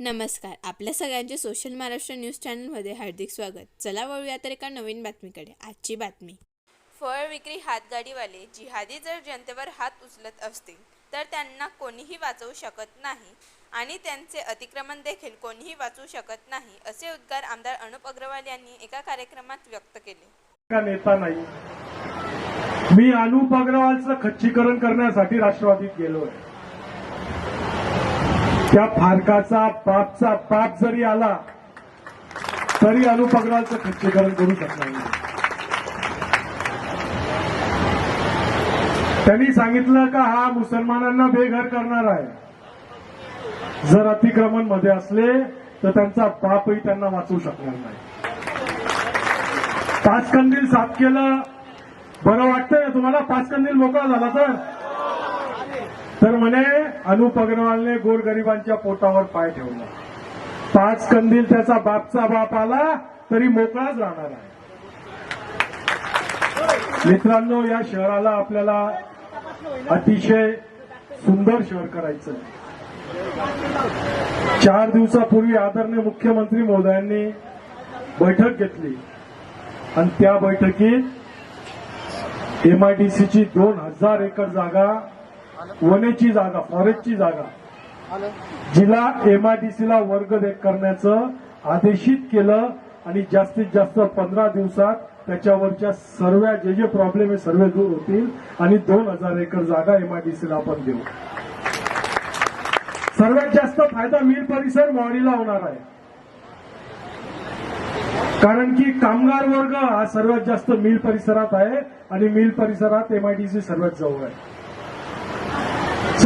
नमस्कार. आपल्या सगळ्यांचे सोशल महाराष्ट्र न्यूज चॅनलमध्ये हार्दिक स्वागत. चला वळूया तर एका नवीन बातमीकडे. आजची बातमी. फळ विक्री हातगाडीवाले जिहादी जर जनतेवर हात उचलत असतील तर त्यांना कोणीही वाचवू शकत नाही आणि त्यांचे अतिक्रमण देखील कोणीही वाचवू शकत नाही असे उद्गार आमदार अनुप अग्रवाल यांनी एका कार्यक्रमात व्यक्त केले. का नेता नाही? मी अनुप अग्रवालचं खच्चीकरण करण्यासाठी राष्ट्रवादीत गेलोय. त्या फारकाचा पापचा पाप जरी आला तरी अनुपग्रहाचं खच्चीकरण करू शकणार नाही. त्यांनी सांगितलं का हा मुसलमानांना बेघर करणार आहे. जर अतिक्रमणमध्ये असले तर त्यांचा पापही त्यांना वाचवू शकणार नाही. पाच कंदील साफ केलं. बरं वाटतंय तुम्हाला? पाच कंदील मोकळा झाला तर? तर म्हणे अनुप अग्रवालने गोरगरिबांच्या पोटावर पाय ठेवला. पाच कंदील त्याचा बापचा बाप आला तरी मोकळाच राहणार आहे. मित्रांनो या शहराला आपल्याला अतिशय सुंदर शहर करायचं चार दिवसापूर्वी आदरणीय मुख्यमंत्री महोदयांनी बैठक घेतली. आणि त्या बैठकीत एमआयडीसीची दोन हजार एकर जागा वनेची जागा फॉरेस्टची जागा. जिला एमआयडीसीला वर्ग देख करण्याचं आदेशित केलं आणि जास्तीत जास्त पंधरा दिवसात त्याच्यावरच्या सर्व जे जे प्रॉब्लेम हे सर्व दूर होतील आणि दोन हजार एकर जागा एमआयडीसीला आपण देऊ. सर्वात जास्त फायदा मिल परिसर मॉडीला होणार आहे. कारण की कामगार वर्ग हा सर्वात जास्त मिल परिसरात आहे आणि मिल परिसरात एमआयडीसी सर्वात जवळ आहे.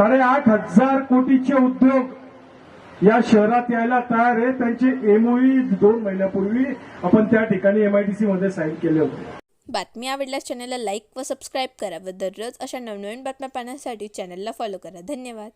साडेआठ हजार कोटीचे उद्योग या शहरात यायला तयार आहे. त्यांचे एमओई दोन महिन्यापूर्वी आपण त्या ठिकाणी एमआयडीसी मध्ये साईन केले होते. बातमी आवडल्यास चॅनलला लाईक व सबस्क्राईब करा व दररोज अशा नवनवीन बातम्या पाहण्यासाठी चॅनलला फॉलो करा. धन्यवाद.